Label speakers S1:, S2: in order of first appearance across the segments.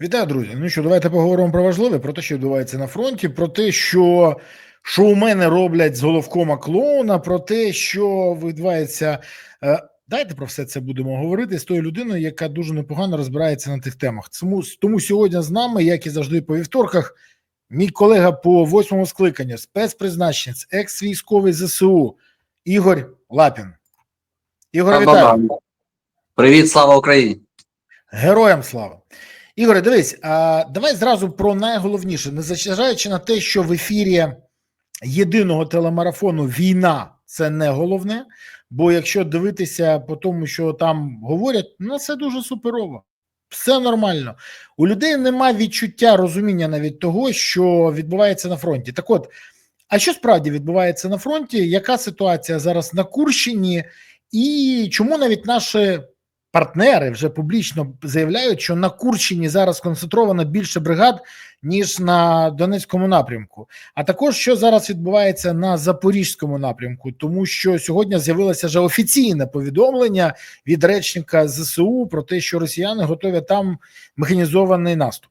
S1: Вітаю, друзі. Ну що, давайте поговоримо про важливе, про те, що відбувається на фронті, про те, що шоумени роблять з головкома клоуна, про те, що відбувається. Е, Давайте про все це будемо говорити з тою людиною, яка дуже непогано розбирається на тих темах. Тому, тому сьогодні з нами, як і завжди по вівторках, мій колега по восьмому скликанню, спецпризначенець, екс-військовий ЗСУ Ігор Лапін. Ігор, вітаю.
S2: Привіт, слава Україні!
S1: Героям слава. Ігоре, дивись, а давай зразу про найголовніше, незважаючи на те, що в ефірі єдиного телемарафону війна це не головне. Бо якщо дивитися по тому, що там говорять, ну це дуже суперово. Все нормально. У людей немає відчуття розуміння навіть того, що відбувається на фронті. Так от, а що справді відбувається на фронті? Яка ситуація зараз на Курщині, і чому навіть наші партнери вже публічно заявляють, що на Курщині зараз концентровано більше бригад, ніж на Донецькому напрямку. А також що зараз відбувається на Запорізькому напрямку, тому що сьогодні з'явилося вже офіційне повідомлення від речника ЗСУ про те, що росіяни готові там механізований наступ.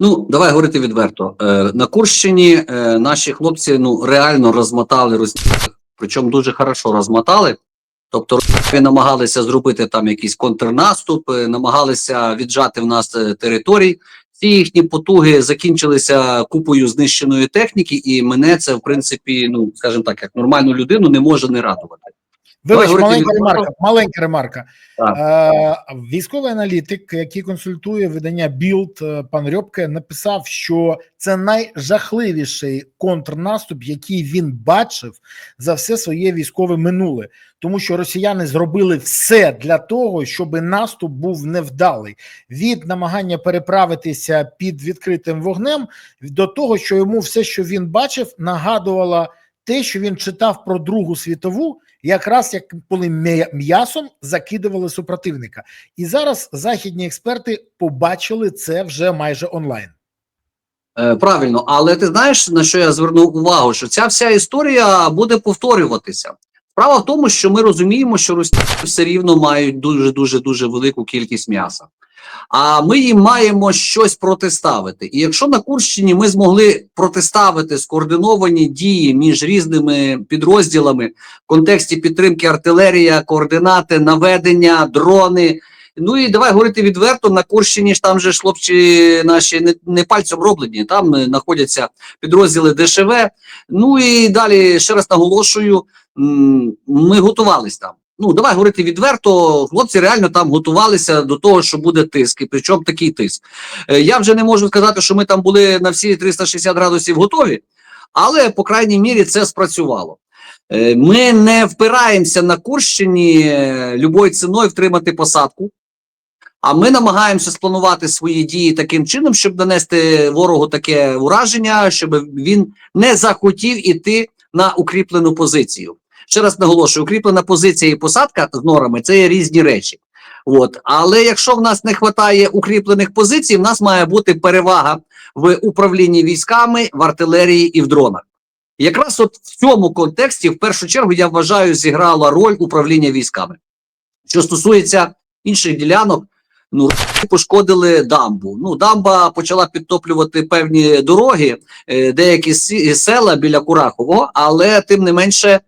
S2: Ну, давай говорити відверто. Е, на Курщині е, наші хлопці ну реально розмотали російських, причому дуже хорошо розмотали. Тобто ми намагалися зробити там якийсь контрнаступ, е, намагалися віджати в нас е, територій. Ці їхні потуги закінчилися купою знищеної техніки, і мене це в принципі, ну скажімо так, як нормальну людину не може не радувати.
S1: Вибач,
S2: говорити
S1: маленька ремарка. Маленька ремарка. Е, військовий аналітик, який консультує видання Білд, е, пан Рьобке, написав, що це найжахливіший контрнаступ, який він бачив за все своє військове минуле, тому що росіяни зробили все для того, щоб наступ був невдалий від намагання переправитися під відкритим вогнем до того, що йому все, що він бачив, нагадувало те, що він читав про Другу світову, якраз як коли м'ясом закидували супротивника. І зараз західні експерти побачили це вже майже онлайн.
S2: Е, Правильно, але ти знаєш на що я звернув увагу? Що ця вся історія буде повторюватися. Справа в тому, що ми розуміємо, що росіяни все рівно мають дуже дуже дуже велику кількість м'яса. А ми їм маємо щось протиставити. І якщо на Курщині ми змогли протиставити скоординовані дії між різними підрозділами в контексті підтримки артилерія, координати, наведення, дрони. Ну і давай говорити відверто, на Курщині ж там же ж хлопці наші не, не пальцем роблені, там е, знаходяться підрозділи ДШВ. Ну і далі ще раз наголошую, ми готувались там. Ну, давай говорити відверто, хлопці реально там готувалися до того, що буде тиск, і причому такий тиск. Е, Я вже не можу сказати, що ми там були на всі 360 градусів готові, але по крайній мірі це спрацювало. Е, Ми не впираємося на Курщині е, любою ціною втримати посадку. А ми намагаємося спланувати свої дії таким чином, щоб нанести ворогу таке ураження, щоб він не захотів іти на укріплену позицію. Ще раз наголошую: укріплена позиція і посадка з норами це є різні речі. От. Але якщо в нас не вистачає укріплених позицій, в нас має бути перевага в управлінні військами, в артилерії і в дронах. Якраз от в цьому контексті, в першу чергу, я вважаю, зіграла роль управління військами. Що стосується інших ділянок, ну пошкодили дамбу. Ну, дамба почала підтоплювати певні дороги, е, деякі села біля Курахового, але тим не менше.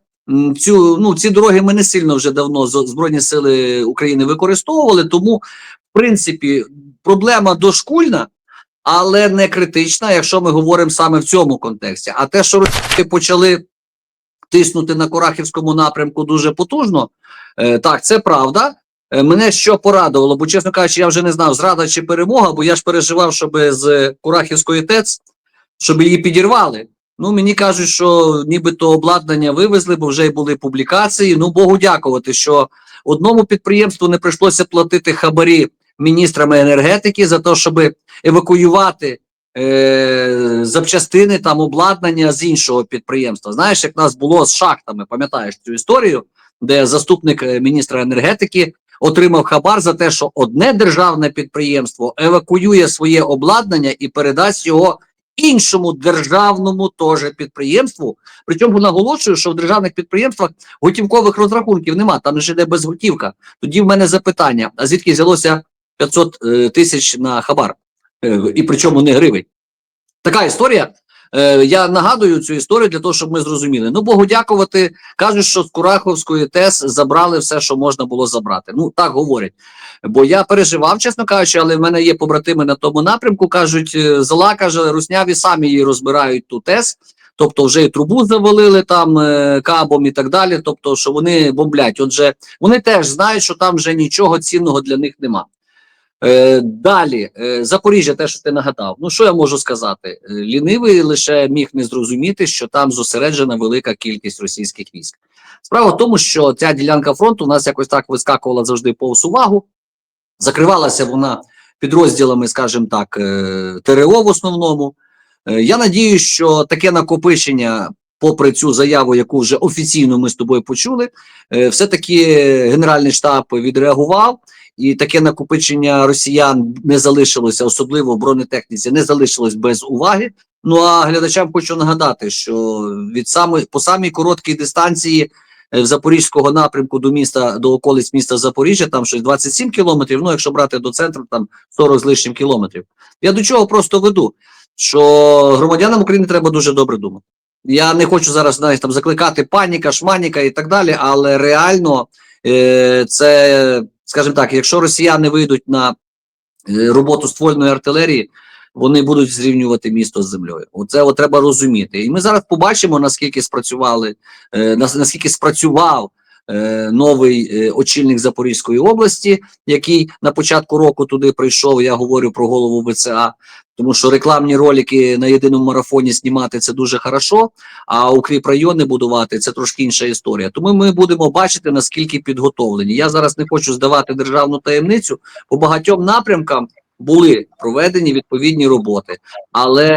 S2: Цю ну ці дороги ми не сильно вже давно збройні сили України використовували. Тому, в принципі, проблема дошкульна, але не критична, якщо ми говоримо саме в цьому контексті. А те, що росіяни почали тиснути на Курахівському напрямку дуже потужно, е, так це правда. Е, Мене що порадувало, бо чесно кажучи, я вже не знав, зрада чи перемога, бо я ж переживав, щоб з Курахівської ТЕЦ, щоб її підірвали. Ну, мені кажуть, що нібито обладнання вивезли, бо вже були публікації. Ну, Богу дякувати, що одному підприємству не прийшлося платити хабарі міністрами енергетики за те, щоб евакуювати е, запчастини там обладнання з іншого підприємства. Знаєш, як нас було з шахтами, пам'ятаєш цю історію, де заступник е, міністра енергетики отримав хабар за те, що одне державне підприємство евакуює своє обладнання і передасть його іншому державному теж підприємству. Причому наголошую, що в державних підприємствах готівкових розрахунків нема, там ж іде безготівка. Тоді в мене запитання: а звідки взялося 500 е, тисяч на хабар, Е, і причому не гривень. Така історія. Е, Я нагадую цю історію для того, щоб ми зрозуміли. Ну, Богу дякувати. Кажуть, що з Кураховської ТЕС забрали все, що можна було забрати. Ну так говорять. Бо я переживав, чесно кажучи, але в мене є побратими на тому напрямку. кажуть, е, зала каже, русняві самі її розбирають ту ТЕС. Тобто вже і трубу завалили там е, кабом і так далі. Тобто, що вони бомблять. Отже, вони теж знають, що там вже нічого цінного для них нема. Е, далі, е, Запоріжжя, те, що ти нагадав. Ну що я можу сказати? Е, Лінивий лише міг не зрозуміти, що там зосереджена велика кількість російських військ. Справа в тому, що ця ділянка фронту у нас якось так вискакувала завжди повз увагу. Закривалася вона підрозділами, скажімо так, ТРО в основному. Я надію, що таке накопичення, попри цю заяву, яку вже офіційно ми з тобою почули, е, все-таки Генеральний штаб відреагував, і таке накопичення росіян не залишилося, особливо в бронетехніці, не залишилось без уваги. Ну а глядачам хочу нагадати, що від саме по самій короткій дистанції е, запорізького напрямку до міста до околиць міста Запоріжжя, там щось 27 кілометрів. Ну, якщо брати до центру, там 40 з лишнім кілометрів. Я до чого просто веду, що громадянам України треба дуже добре думати. Я не хочу зараз знаєш, там закликати паніка, шманіка і так далі, але реально е, це, скажімо так, якщо росіяни вийдуть на е, роботу ствольної артилерії, вони будуть зрівнювати місто з землею. Оце от треба розуміти. І ми зараз побачимо, наскільки спрацювали, е, нас- наскільки спрацював е, новий е, очільник Запорізької області, який на початку року туди прийшов. Я говорю про голову ВЦА. Тому що рекламні ролики на єдиному марафоні знімати це дуже хорошо, а укріп райони будувати це трошки інша історія. Тому ми будемо бачити наскільки підготовлені. Я зараз не хочу здавати державну таємницю по багатьом напрямкам. Були проведені відповідні роботи, але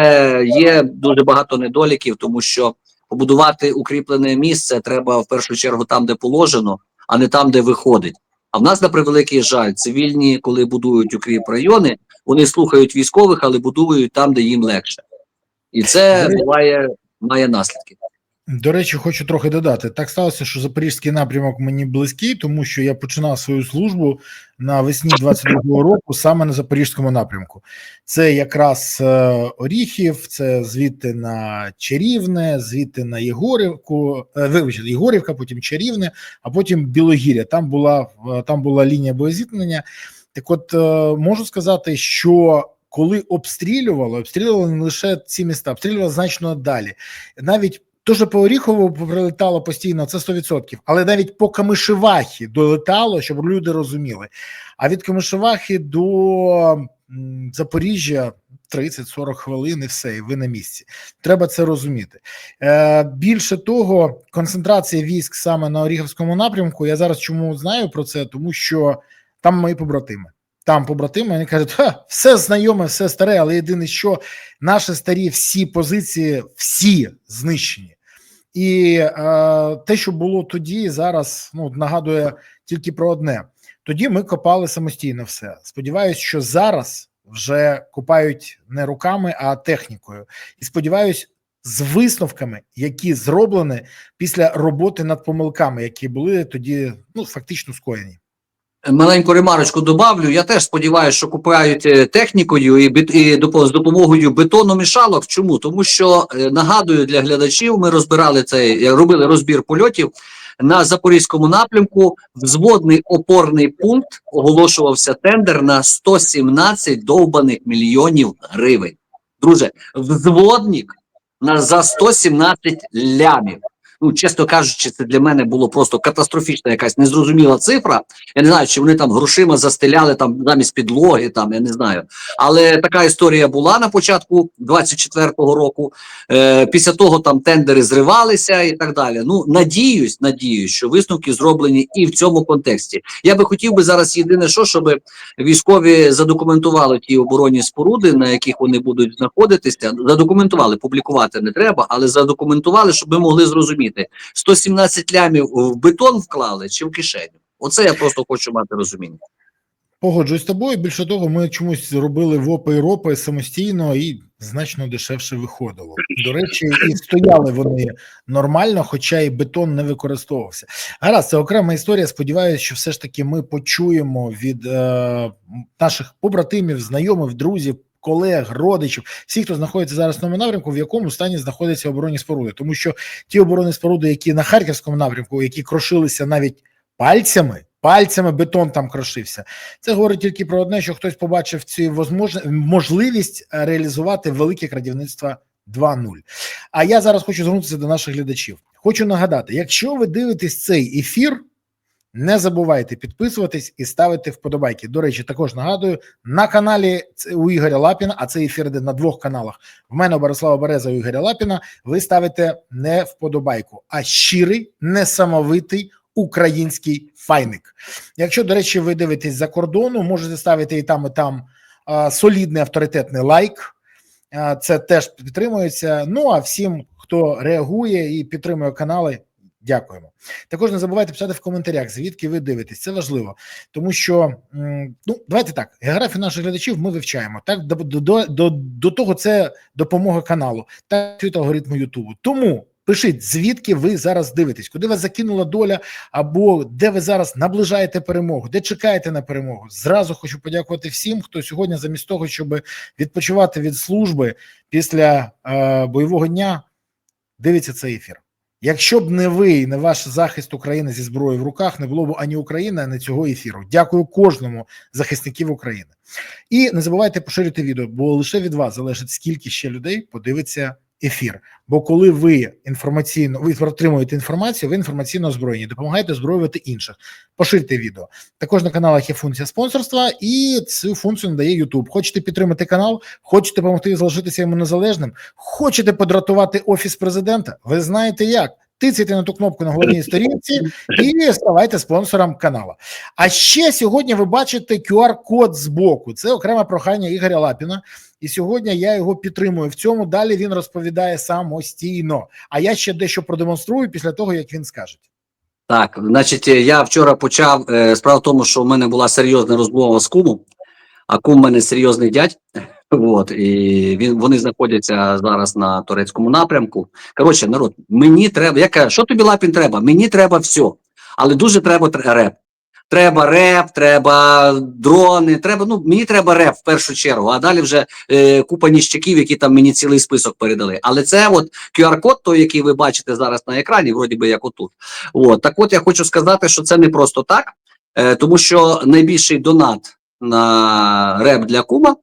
S2: є дуже багато недоліків, тому що побудувати укріплене місце треба в першу чергу там, де положено, а не там, де виходить. А в нас на превеликий жаль, цивільні, коли будують укріп райони, вони слухають військових, але будують там, де їм легше, і це буває має наслідки.
S1: До речі, хочу трохи додати. Так сталося, що запорізький напрямок мені близький, тому що я починав свою службу навесні 22-го року саме на запорізькому напрямку. Це якраз е, Оріхів, це звідти на Чарівне, звідти на Єгорівку, е, вибачте, Єгорівка, потім Чарівне, а потім Білогір'я. Там була е, там була лінія боєзіткнення. Так, от можу сказати, що коли обстрілювали, обстрілювали не лише ці міста, обстрілювали значно далі. Навіть то, по Оріхову прилетало постійно, це 100%. Але навіть по Камишевахі долетало, щоб люди розуміли. А від Камишевахи до Запоріжжя 30-40 хвилин і все, і ви на місці. Треба це розуміти. Е, більше того, концентрація військ саме на Оріховському напрямку. Я зараз чому знаю про це, тому що там мої побратими. Там побратими вони кажуть, Ха, все знайоме, все старе, але єдине, що наші старі всі позиції, всі знищені. І е, те, що було тоді, зараз ну нагадує тільки про одне: тоді ми копали самостійно все. Сподіваюсь, що зараз вже копають не руками, а технікою. І сподіваюсь, з висновками, які зроблені після роботи над помилками, які були тоді ну фактично скоєні.
S2: Маленьку ремарочку добавлю. Я теж сподіваюся, що купують е, технікою і, і з допомогою бетономішалок. Чому? Тому що е, нагадую для глядачів, ми розбирали цей, е, робили розбір польотів на запорізькому напрямку. Взводний опорний пункт оголошувався тендер на 117 довбаних мільйонів гривень. Друже, взводник на за 117 лямів. Ну, чесно кажучи, це для мене було просто катастрофічна якась незрозуміла цифра. Я не знаю, чи вони там грошима застеляли там замість підлоги, там я не знаю. Але така історія була на початку 24-го року. Е, після того там тендери зривалися і так далі. Ну надіюсь, надіюсь, що висновки зроблені і в цьому контексті. Я би хотів би зараз єдине, що щоб військові задокументували ті оборонні споруди, на яких вони будуть знаходитися. Задокументували, публікувати не треба, але задокументували, щоб ми могли зрозуміти 117 лямів в бетон вклали чи в кишеню. Оце я просто хочу мати розуміння.
S1: Погоджуюсь з тобою. Більше того, ми чомусь робили ВОПи і ропи самостійно і значно дешевше виходило. До речі, і стояли вони нормально, хоча і бетон не використовувався. Гаразд, це окрема історія. Сподіваюся, що все ж таки ми почуємо від е, наших побратимів, знайомих, друзів. Колег, родичів, всіх, хто знаходиться зараз на тому напрямку, в якому стані знаходяться оборонні споруди, тому що ті оборонні споруди, які на харківському напрямку, які крошилися навіть пальцями, пальцями бетон там крошився. Це говорить тільки про одне, що хтось побачив цю можливість е, реалізувати велике крадівництво 2.0. А я зараз хочу звернутися до наших глядачів. Хочу нагадати: якщо ви дивитесь цей ефір, не забувайте підписуватись і ставити вподобайки. До речі, також нагадую на каналі у Ігоря Лапіна, а це ефір йде на двох каналах. В мене Борислава Береза і Ігоря Лапіна. Ви ставите не вподобайку, а щирий, несамовитий український файник. Якщо, до речі, ви дивитесь за кордону, можете ставити і там, і там солідний авторитетний лайк. Це теж підтримується. Ну а всім, хто реагує і підтримує канали, дякуємо. Також не забувайте писати в коментарях, звідки ви дивитесь. Це важливо, тому що ну давайте так. Географію наших глядачів ми вивчаємо. Так до, до, до, до того це допомога каналу, так і алгоритму Ютубу. Тому. Пишіть, звідки ви зараз дивитесь, куди вас закинула доля, або де ви зараз наближаєте перемогу, де чекаєте на перемогу. Зразу хочу подякувати всім, хто сьогодні, замість того, щоб відпочивати від служби після е, бойового дня, дивиться цей ефір. Якщо б не ви і не ваш захист України зі зброєю в руках, не було б ані України, ані цього ефіру. Дякую кожному захисників України. І не забувайте поширювати відео, бо лише від вас залежить, скільки ще людей подивиться ефір. Бо коли ви інформаційно ви отримуєте інформацію, ви інформаційно озброєні, допомагаєте озброювати інших. Поширте відео. Також на каналах є функція спонсорства, і цю функцію надає YouTube. Хочете підтримати канал, хочете допомогти залишитися йому незалежним, хочете подратувати офіс президента. Ви знаєте як. Тицяйте на ту кнопку на головній сторінці і ставайте спонсором каналу. А ще сьогодні ви бачите QR-код збоку. Це окреме прохання Ігоря Лапіна. І сьогодні я його підтримую в цьому. Далі він розповідає самостійно. А я ще дещо продемонструю після того, як він скаже.
S2: Так, значить, я вчора почав. е, Справа в тому, що в мене була серйозна розмова з кумом, а кум в мене серйозний дядь. От, і він, вони знаходяться зараз на турецькому напрямку. Коротше, народ, мені треба. Я кажу, що тобі лапін треба? Мені треба все. Але дуже треба реп. Треба реп, треба дрони, треба. Ну мені треба реп в першу чергу, а далі вже е, купа ніщаків, які там мені цілий список передали. Але це от QR-код, той, який ви бачите зараз на екрані, вроді би як отут. От так, от я хочу сказати, що це не просто так, е, тому що найбільший донат на реп для кума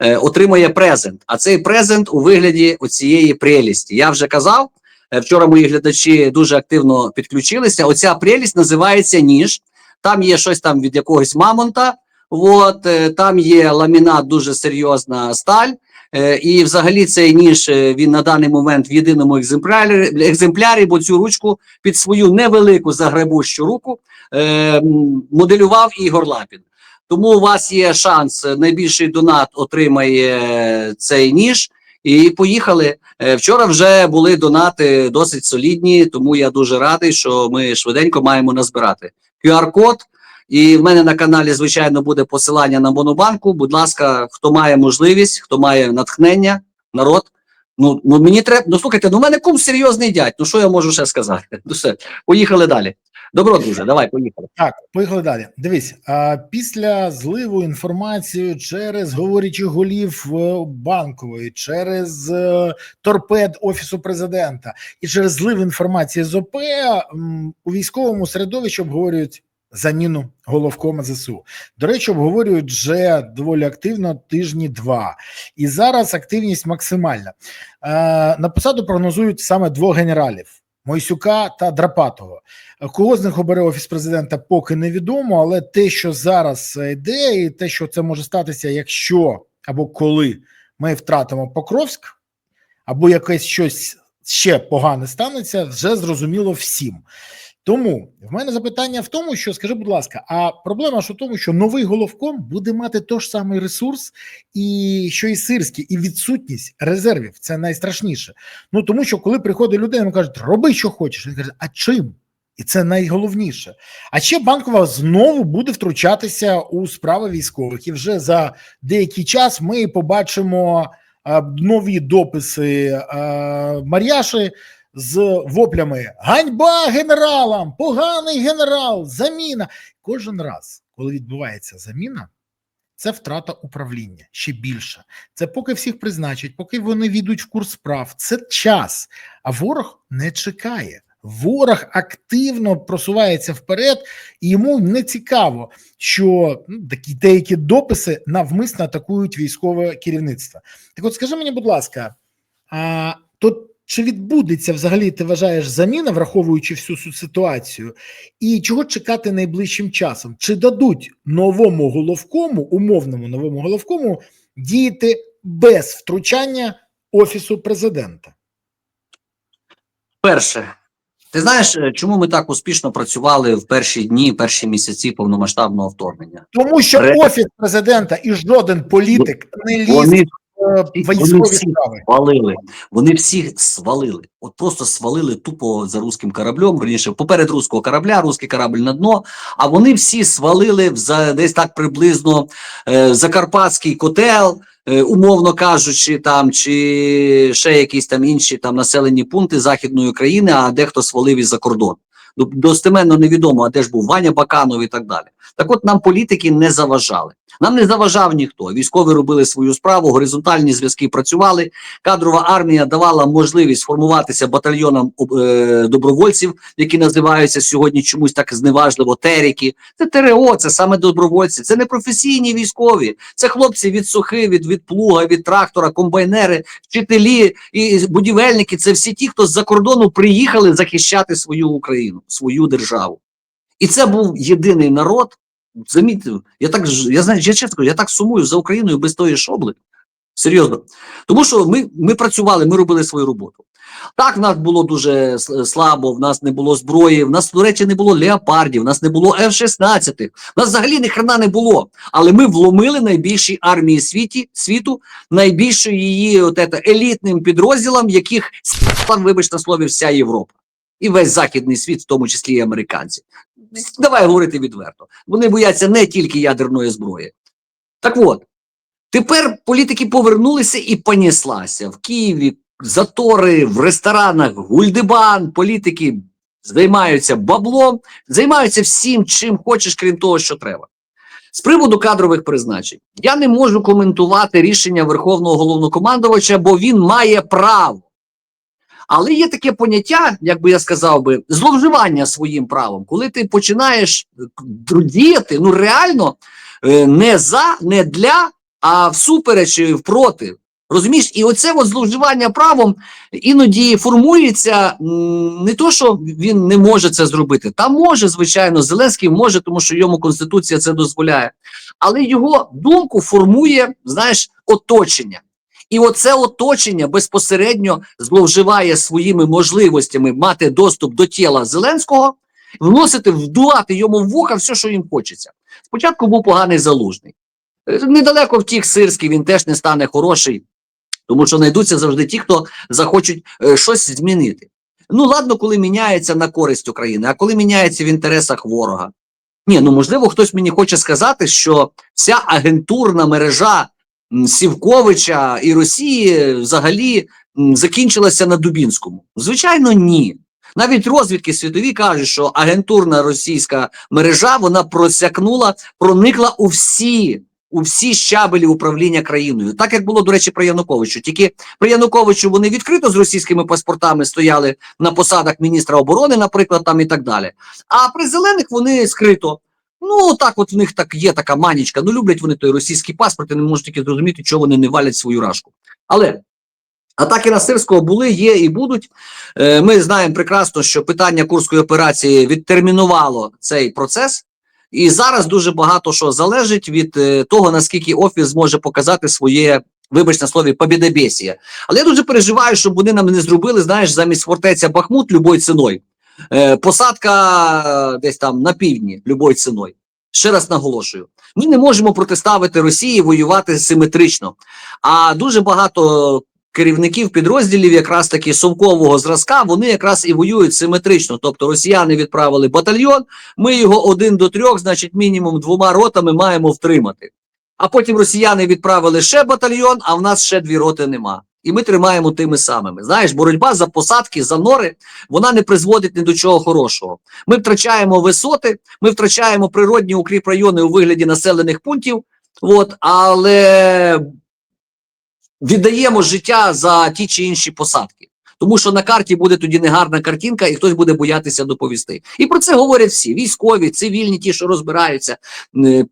S2: е, отримує презент. А цей презент у вигляді оцієї прелісті. Я вже казав. е, Вчора мої глядачі дуже активно підключилися. Оця прелість називається ніж. Там є щось там від якогось мамонта. От е, там є ламінат, дуже серйозна сталь. І взагалі цей ніж він на даний момент в єдиному екземплярі, екземплярі, бо цю ручку під свою невелику загребущу руку е, моделював Ігор Лапін. Тому у вас є шанс, е, найбільший донат отримає е, цей ніж. І поїхали. Е, Вчора вже були донати досить солідні, тому я дуже радий, що ми швиденько маємо назбирати. QR-код. І в мене на каналі, звичайно, буде посилання на Монобанку. Будь ласка, хто має можливість, хто має натхнення, народ. Ну, ну мені треба. Ну слухайте, ну в мене кум серйозний дядь. Ну що я можу ще сказати? Ну все, поїхали далі. Добро, друже, давай, поїхали.
S1: Так, поїхали далі. Дивись, а після зливу інформації через говорячих голів е, банкової, через е, торпед офісу президента і через злив інформації з ОП у військовому середовищі обговорюють заміну головкома ЗСУ. До речі, обговорюють вже доволі активно тижні два. І зараз активність максимальна. Е, на посаду прогнозують саме двох генералів. Мойсюка та Драпатого. Кого з них обере офіс президента, поки невідомо, але те, що зараз йде, і те, що це може статися, якщо або коли ми втратимо Покровськ, або якесь щось ще погане станеться, вже зрозуміло всім. Тому в мене запитання в тому, що скажи, будь ласка, а проблема ж у тому, що новий головком буде мати той ж самий ресурс, і що і сирський, і відсутність резервів це найстрашніше. Ну тому що коли приходить людина, йому кажуть, роби, що хочеш. Він каже, а чим? І це найголовніше. А ще банкова знову буде втручатися у справи військових. І вже за деякий час ми побачимо нові дописи Мар'яши з воплями: ганьба генералам, поганий генерал, заміна. Кожен раз, коли відбувається заміна, це втрата управління ще більше. Це поки всіх призначать, поки вони війдуть в курс справ. Це час, а ворог не чекає. Ворог активно просувається вперед, і йому не цікаво, що ну, такі деякі дописи навмисно атакують військове керівництво. Так, от скажи мені, будь ласка, а то чи відбудеться взагалі, ти вважаєш, заміна, враховуючи всю цю ситуацію, і чого чекати найближчим часом? Чи дадуть новому головкому, умовному новому головкому, діяти без втручання офісу президента?
S2: Перше, ти знаєш, е, чому ми так успішно працювали в перші дні, перші місяці повномасштабного вторгнення?
S1: Тому що
S2: Ре-
S1: офіс президента і жоден політик не ліз
S2: Вони вони всі свалили. Вони всіх свалили. От просто свалили тупо за руським кораблем. Верніше, поперед руського корабля, руський корабль на дно. А вони всі свалили за десь так приблизно е, Закарпатський котел, е, умовно кажучи, там чи ще якісь там інші там населені пункти західної України, а дехто свалив із за кордон. Ну, Достеменно невідомо, а де ж був Ваня Баканов і так далі. Так от нам політики не заважали. Нам не заважав ніхто. Військові робили свою справу, горизонтальні зв'язки працювали. Кадрова армія давала можливість формуватися батальйонам е, добровольців, які називаються сьогодні чомусь так зневажливо теріки. Це ТРО, це саме добровольці, це не професійні військові, це хлопці від сухи, від, від плуга, від трактора, комбайнери, вчителі і будівельники. Це всі ті, хто з-за кордону приїхали захищати свою Україну, свою державу. І це був єдиний народ. Замітьте, я так я знаю, я чесно я так сумую за Україною без тої шобли. Серйозно. Тому що ми, ми працювали, ми робили свою роботу. Так, в нас було дуже слабо, в нас не було зброї, в нас, до речі, не було леопардів, в нас не було F-16, в нас взагалі ні хрена не було. Але ми вломили найбільшій армії світі, світу, найбільшою її от ета, елітним підрозділам, яких вибачте слові, вся Європа. І весь західний світ, в тому числі і американці. Давай говорити відверто. Вони бояться не тільки ядерної зброї. Так от, тепер політики повернулися і понеслася. В Києві затори, в ресторанах, гульдебан, політики займаються баблом, займаються всім, чим хочеш, крім того, що треба. З приводу кадрових призначень, я не можу коментувати рішення Верховного головнокомандувача, бо він має право. Але є таке поняття, як би я сказав би, зловживання своїм правом, коли ти починаєш е, діяти, ну реально е, не за, не для, а всупереч і впроти. Розумієш, і оце от зловживання правом іноді формується не то, що він не може це зробити. Та може, звичайно, Зеленський може, тому що йому конституція це дозволяє. Але його думку формує, знаєш, оточення. І оце оточення безпосередньо зловживає своїми можливостями мати доступ до тіла Зеленського, вносити, вдувати йому в вуха все, що їм хочеться. Спочатку був поганий залужний. Е, Недалеко втік Сирський, він теж не стане хороший, тому що знайдуться завжди ті, хто захочуть е, щось змінити. Ну, ладно, коли міняється на користь України, а коли міняється в інтересах ворога. Ні, ну можливо, хтось мені хоче сказати, що вся агентурна мережа Сівковича і Росії взагалі закінчилася на Дубінському. Звичайно, ні. Навіть розвідки світові кажуть, що агентурна російська мережа вона просякнула, проникла у всі, у всі щабелі управління країною. Так як було, до речі, при Януковичу. Тільки при Януковичу вони відкрито з російськими паспортами стояли на посадах міністра оборони, наприклад, там і так далі. А при зелених вони скрито. Ну, так от в них так є така манічка. Ну, люблять вони той російський паспорт і не можуть тільки зрозуміти, чого вони не валять свою рашку. Але атаки на Сирського були, є і будуть. Е, Ми знаємо прекрасно, що питання курської операції відтермінувало цей процес. І зараз дуже багато що залежить від е, того, наскільки офіс зможе показати своє, вибач на слові, побідобєсія. Але я дуже переживаю, щоб вони нам не зробили, знаєш, замість фортеця Бахмут любою ціною. Е, посадка е, десь там на півдні любою ціною. Ще раз наголошую: ми не можемо протиставити Росії воювати симетрично. А дуже багато керівників підрозділів, якраз таки совкового зразка, вони якраз і воюють симетрично. Тобто росіяни відправили батальйон, ми його один до трьох, значить, мінімум двома ротами маємо втримати. А потім росіяни відправили ще батальйон, а в нас ще дві роти нема. І ми тримаємо тими самими. Знаєш, боротьба за посадки, за нори, вона не призводить ні до чого хорошого. Ми втрачаємо висоти, ми втрачаємо природні укріпрайони у вигляді населених пунктів, от, але віддаємо життя за ті чи інші посадки. Тому що на карті буде тоді негарна картинка, і хтось буде боятися доповісти. І про це говорять всі: військові, цивільні, ті, що розбираються,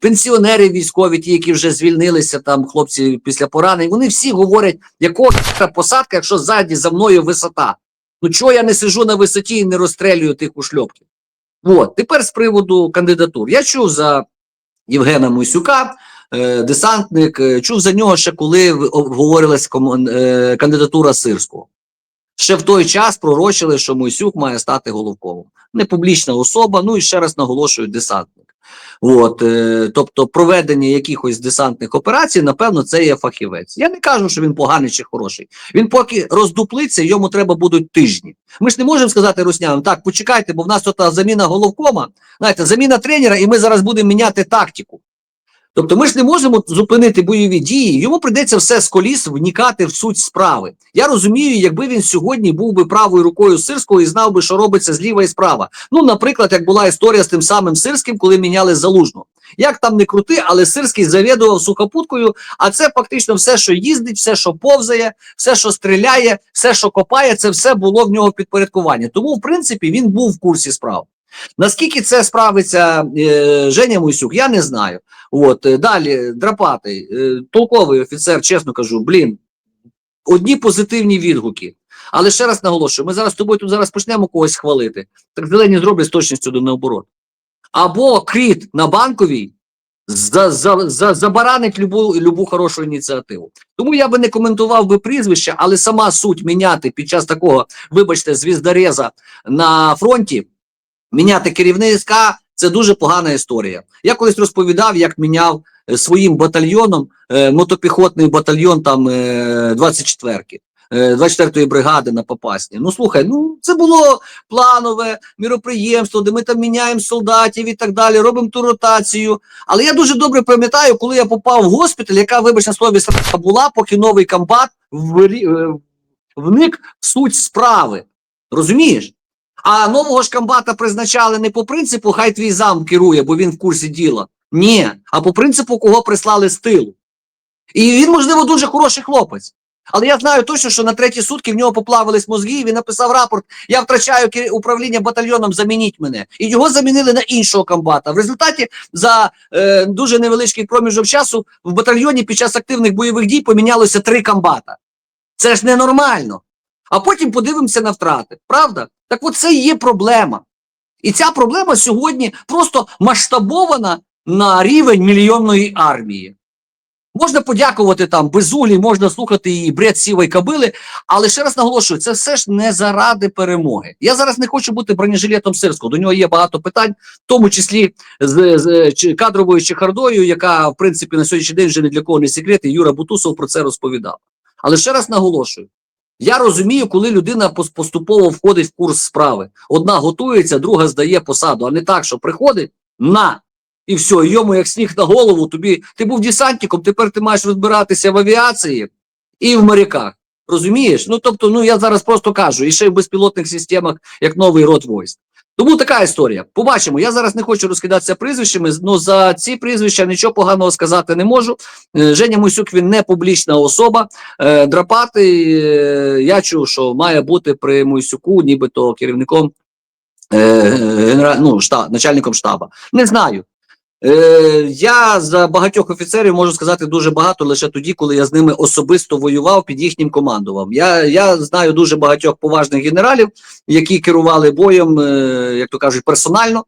S2: пенсіонери військові, ті, які вже звільнилися, там хлопці після поранень. Вони всі говорять, якого посадка, якщо ззаді за мною висота. Ну чого я не сижу на висоті і не розстрелюю тих ушльопків? От тепер з приводу кандидатур. Я чув за Євгена Мойсюка, е, десантник, е, чув за нього ще коли обговорилась е, кандидатура Сирського. Ще в той час пророчили, що Мойсюк має стати головковим. Не публічна особа, ну і ще раз наголошую, десантник. От, е, тобто, проведення якихось десантних операцій, напевно, це є фахівець. Я не кажу, що він поганий чи хороший. Він поки роздуплиться, йому треба будуть тижні. Ми ж не можемо сказати руснянам, так, почекайте, бо в нас тут заміна головкома, знаєте, заміна тренера, і ми зараз будемо міняти тактику. Тобто ми ж не можемо зупинити бойові дії, йому прийдеться все з коліс вникати в суть справи. Я розумію, якби він сьогодні був би правою рукою Сирського і знав би, що робиться зліва і справа. Ну, наприклад, як була історія з тим самим Сирським, коли міняли залужну. Як там не крути, але Сирський завідував сухопуткою, а це фактично все, що їздить, все, що повзає, все, що стріляє, все, що копає, це все було в нього підпорядкування. Тому, в принципі, він був в курсі справ. Наскільки це справиться е, Женя Мойсюк, я не знаю. От е, далі драпатий, е, толковий офіцер, чесно кажу, блін, одні позитивні відгуки. Але ще раз наголошую: ми зараз з тобою тут зараз почнемо когось хвалити. Так зелені зроблять з точністю до наоборот. Або кріт на банковій за, за, за, забаранить любу, любу хорошу ініціативу. Тому я би не коментував би прізвища, але сама суть міняти під час такого, вибачте, звіздореза на фронті, міняти керівника це дуже погана історія. Я колись розповідав, як міняв е, своїм батальйоном е, мотопіхотний батальйон там е, 24-ки. е, 24-ї бригади на Попасні. Ну слухай, ну це було планове міроприємство, де ми там міняємо солдатів і так далі, робимо ту ротацію. Але я дуже добре пам'ятаю, коли я попав в госпіталь, яка, вибач на слові, була, поки новий комбат вник в суть справи. Розумієш? А нового ж комбата призначали не по принципу, хай твій зам керує, бо він в курсі діла. Ні, а по принципу, кого прислали з тилу. І він, можливо, дуже хороший хлопець. Але я знаю точно, що на треті сутки в нього поплавились мозги, і він написав рапорт: я втрачаю управління батальйоном, замініть мене. І його замінили на іншого комбата. В результаті за е, дуже невеличкий проміжок часу в батальйоні під час активних бойових дій помінялося три комбата. Це ж ненормально. А потім подивимося на втрати. Правда? Так от це є проблема. І ця проблема сьогодні просто масштабована на рівень мільйонної армії. Можна подякувати там безуглі, можна слухати її бред сівої кабили, але ще раз наголошую, це все ж не заради перемоги. Я зараз не хочу бути бронежилетом Сирського. До нього є багато питань, в тому числі з, з кадровою чехардою, яка в принципі на сьогоднішній день вже ні для кого не секрет, і Юра Бутусов про це розповідав. Але ще раз наголошую: я розумію, коли людина поступово входить в курс справи. Одна готується, друга здає посаду, а не так, що приходить на. І все, йому як сніг на голову, тобі ти був десантником, тепер ти маєш розбиратися в авіації і в моряках. Розумієш? Ну тобто, ну я зараз просто кажу, і ще й в безпілотних системах, як новий род войск. Тому така історія. Побачимо. Я зараз не хочу розкидатися прізвищами, але за ці прізвища нічого поганого сказати не можу. Е, Женя Мусюк він не публічна особа. Е, Драпатий, е, я чув, що має бути при Мусюку, нібито керівником генера... ну, штаб, начальником штаба. Не знаю. Е, я за багатьох офіцерів можу сказати дуже багато лише тоді, коли я з ними особисто воював під їхнім командував. Я, я знаю дуже багатьох поважних генералів, які керували боєм, е, як то кажуть, персонально.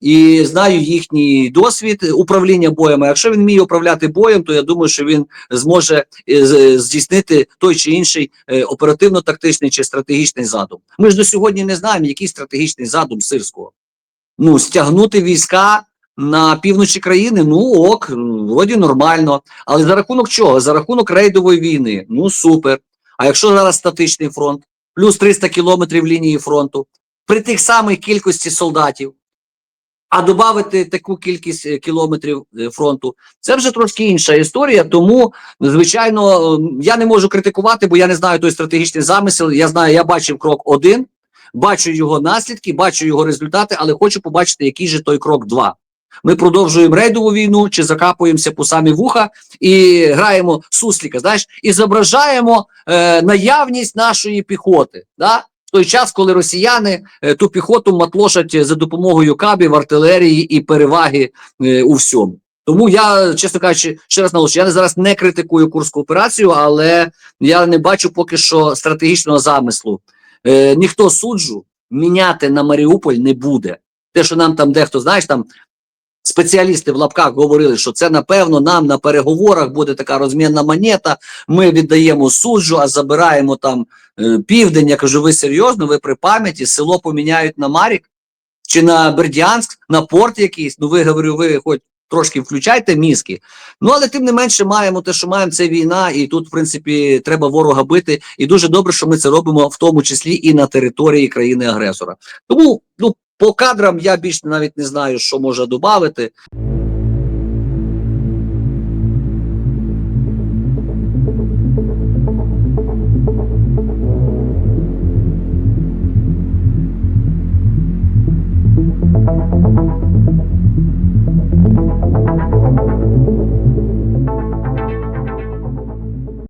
S2: І знаю їхній досвід управління боєм. Якщо він вміє управляти боєм, то я думаю, що він зможе е, здійснити той чи інший е, оперативно-тактичний чи стратегічний задум. Ми ж до сьогодні не знаємо, який стратегічний задум сирського. Ну, стягнути війська на півночі країни, ну ок, вроді нормально. Але за рахунок чого? За рахунок рейдової війни. Ну супер. А якщо зараз статичний фронт, плюс 300 кілометрів лінії фронту, при тих самих кількості солдатів, а додати таку кількість е, кілометрів е, фронту, це вже трошки інша історія. Тому, звичайно, е, я не можу критикувати, бо я не знаю той стратегічний замисел. Я знаю, я бачив крок один, бачу його наслідки, бачу його результати, але хочу побачити, який же той крок два. Ми продовжуємо рейдову війну чи закапуємося по самі вуха і граємо сусліка, знаєш, і зображаємо е, наявність нашої піхоти. Да? Той час, коли росіяни е, ту піхоту матлошать за допомогою кабів, артилерії і переваги е, у всьому. Тому я, чесно кажучи, ще раз наголошую, я зараз не критикую курську операцію, але я не бачу поки що стратегічного замислу. Е, ніхто суджу міняти на Маріуполь не буде. Те, що нам там дехто, знаєш, там спеціалісти в лапках говорили, що це напевно нам на переговорах буде така розмінна монета. Ми віддаємо суджу, а забираємо там е, південь. Я кажу, ви серйозно? Ви при пам'яті село поміняють на Марік чи на Бердянськ, на порт якийсь. Ну, ви говорю, ви хоч трошки включайте мізки. Ну але тим не менше маємо те, що маємо це війна, і тут, в принципі, треба ворога бити. І дуже добре, що ми це робимо, в тому числі і на території країни-агресора. Тому ну по кадрам я більш навіть не знаю, що можна додати.